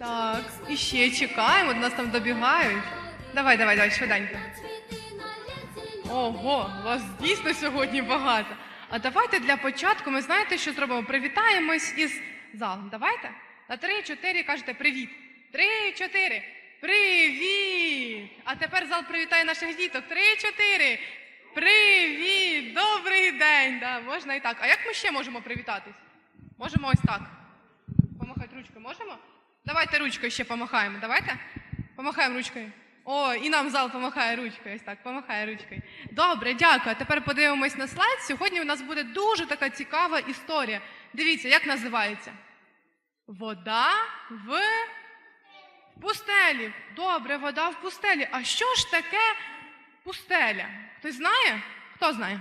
Так, і ще чекаємо, до нас там добігають. Давай, давай, давай, швиденько. Ого, вас дійсно сьогодні багато. А давайте для початку ми знаєте, що зробимо? Привітаємось із залом. Давайте? На три-чотири кажете привіт. Три-чотири. Привіт! А тепер зал привітає наших діток. Три-чотири. Привіт! Добрий день! Да, можна і так. А як ми ще можемо привітатись? Можемо ось так. Помахати ручкою можемо? Давайте ручкою ще помахаємо. Давайте? Помахаємо ручкою. О, і нам зал помахає ручкою. Ось так, помахає ручкою. Добре, дякую. Тепер подивимось на слайд. Сьогодні у нас буде дуже така цікава історія. Дивіться, як називається? Вода в пустелі. Добре, вода в пустелі. А що ж таке пустеля? Хтось знає? Хто знає?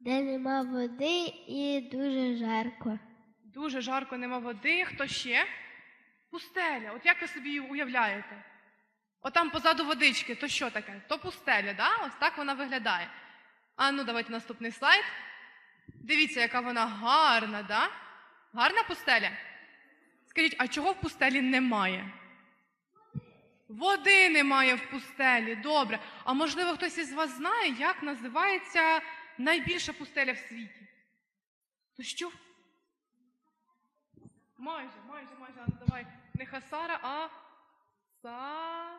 де нема води і дуже жарко. Дуже жарко, нема води. Хто ще? Пустеля. От як ви собі її уявляєте? От там позаду водички, то що таке? То пустеля, да? Ось так вона виглядає. А ну давайте наступний слайд. Дивіться, яка вона гарна, да? Гарна пустеля? Скажіть, а чого в пустелі немає? Води немає в пустелі. Добре. А можливо, хтось із вас знає, як називається найбільша пустеля в світі? То що? Майже, майже, майже. А давай. Не Хасара, а Са...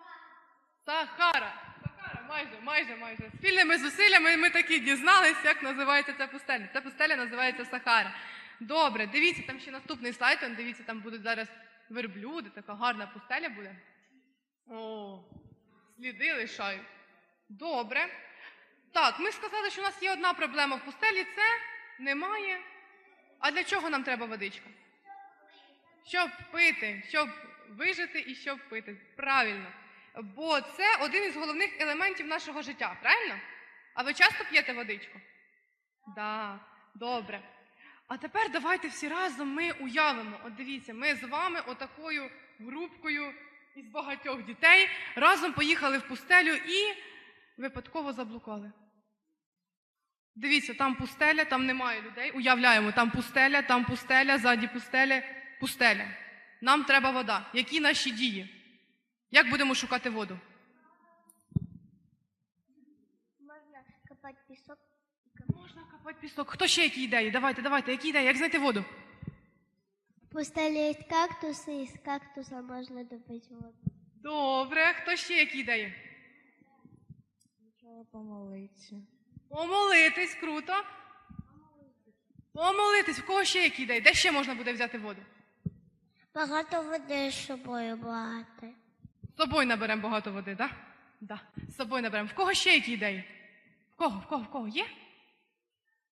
Сахара. Сахара, майже, майже, майже. Спільними зусиллями ми таки дізналися, як називається ця пустеля. Ця пустеля називається Сахара. Добре, дивіться, там ще наступний слайд. он, Дивіться, там будуть зараз верблюди, така гарна пустеля буде. О, сліди лишають. Добре. Так, ми сказали, що у нас є одна проблема в пустелі це немає. А для чого нам треба водичка? Щоб пити, щоб вижити і щоб пити. Правильно. Бо це один із головних елементів нашого життя, правильно? А ви часто п'єте водичку? Да, добре. А тепер давайте всі разом ми уявимо. От дивіться, ми з вами отакою групкою із багатьох дітей разом поїхали в пустелю і випадково заблукали. Дивіться, там пустеля, там немає людей. Уявляємо, там пустеля, там пустеля, ззаді пустеля, пустеля. Нам треба вода. Які наші дії? Як будемо шукати воду? Можна копати пісок. Можна копати пісок. Хто ще які ідеї? Давайте, давайте, які ідеї? Як знайти воду? В пустелі є кактуси, і з кактуса можна добити воду. Добре, хто ще які ідеї? Нічого помолитися. Помолитись, круто. Помолитись. В кого ще які ідеї? Де ще можна буде взяти воду? Багато води з собою багато. З собою наберемо багато води, так? Да? З собою наберемо. В кого ще які ідеї? В кого? В кого? В кого? Є?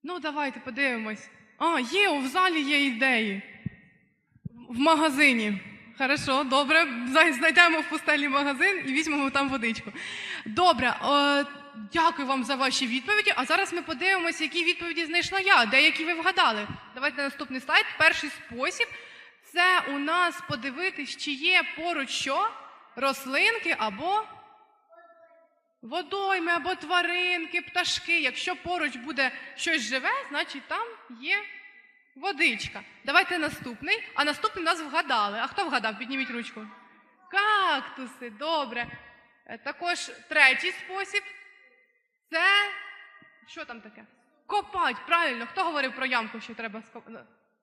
Ну, давайте подивимось. А, є, в залі є ідеї. В магазині. Хорошо, добре. Знайдемо в пустелі магазин і візьмемо там водичку. Добре, е, дякую вам за ваші відповіді. А зараз ми подивимося, які відповіді знайшла я, деякі ви вгадали. Давайте наступний слайд. Перший спосіб це у нас подивитись, чи є поруч що? Рослинки або водойми, або тваринки, пташки. Якщо поруч буде щось живе, значить там є водичка. Давайте наступний. А наступний нас вгадали. А хто вгадав? Підніміть ручку. Кактуси, добре. Е, Також третій спосіб це що там таке? Копать, правильно. Хто говорив про ямку, що треба скопати?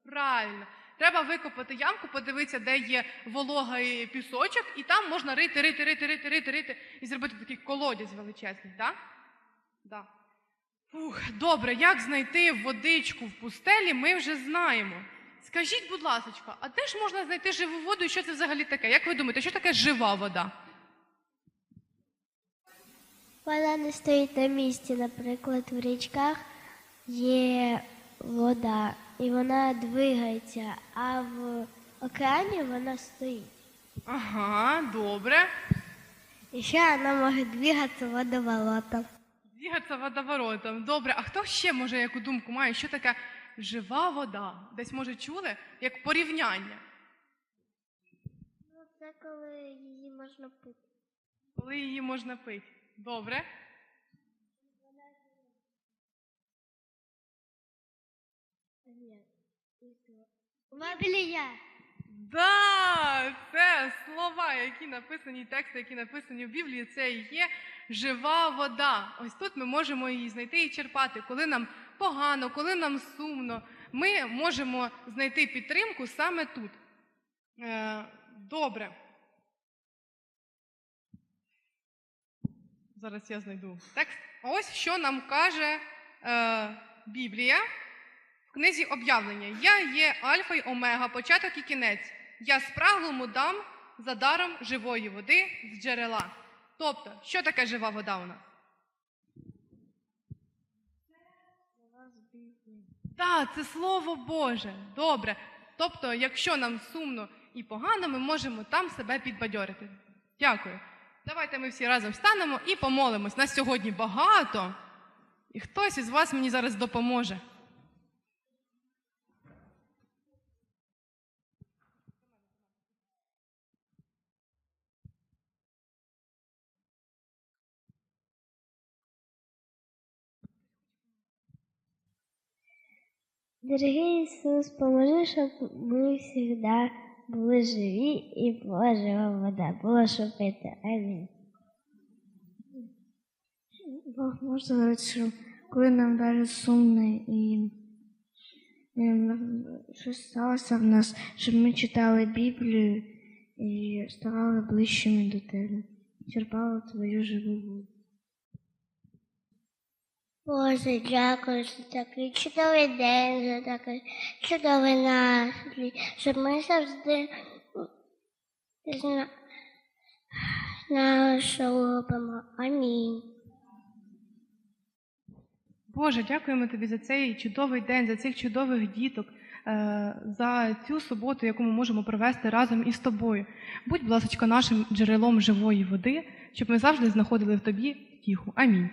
Правильно. Треба викопати ямку, подивитися, де є волога і пісочок, і там можна рити, рити, рити, рити, рити, рити і зробити такий колодязь величезний, так? Да? Фух, добре, як знайти водичку в пустелі, ми вже знаємо. Скажіть, будь ласка, а де ж можна знайти живу воду і що це взагалі таке? Як ви думаєте, що таке жива вода? Вона не стоїть на місці, наприклад, в річках є вода, і вона двигається, а в океані вона стоїть. Ага, добре. І ще вона може двигатися водоворотом. Двігатися водоворотом. Добре, а хто ще може яку думку має, що таке жива вода? Десь може чули? Як порівняння, Ну, це коли її можна пити. коли її можна пити. Добре. Вона біля я. Да, це слова, які написані, тексти, які написані в Біблії, це і є жива вода. Ось тут ми можемо її знайти і черпати. Коли нам погано, коли нам сумно, ми можемо знайти підтримку саме тут. Е, добре. Зараз я знайду текст. Ось що нам каже е, Біблія книзі об'явлення. Я є Альфа й Омега, початок і кінець. Я спраглому дам за даром живої води з джерела. Тобто, що таке жива вода у нас? Так, це Слово Боже. Добре. Тобто, якщо нам сумно і погано, ми можемо там себе підбадьорити. Дякую. Давайте ми всі разом встанемо і помолимось. Нас сьогодні багато, і хтось із вас мені зараз допоможе. Дорогий Ісус, поможи, щоб ми завжди були живі і була жива вода, було що. Амінь. Бог може сказати, що коли нам даже сумно і щось сталося в нас, щоб ми читали Біблію і ставали ближчими до тебе, черпали твою живу воду. Боже, дякую за такий чудовий день, за такий чудовий настрій, щоб ми завжди зна- знали, що. Амінь. Боже, дякуємо тобі за цей чудовий день, за цих чудових діток, е, за цю суботу, яку ми можемо провести разом із тобою. Будь, будь ласка, нашим джерелом живої води, щоб ми завжди знаходили в тобі втіху. Амінь.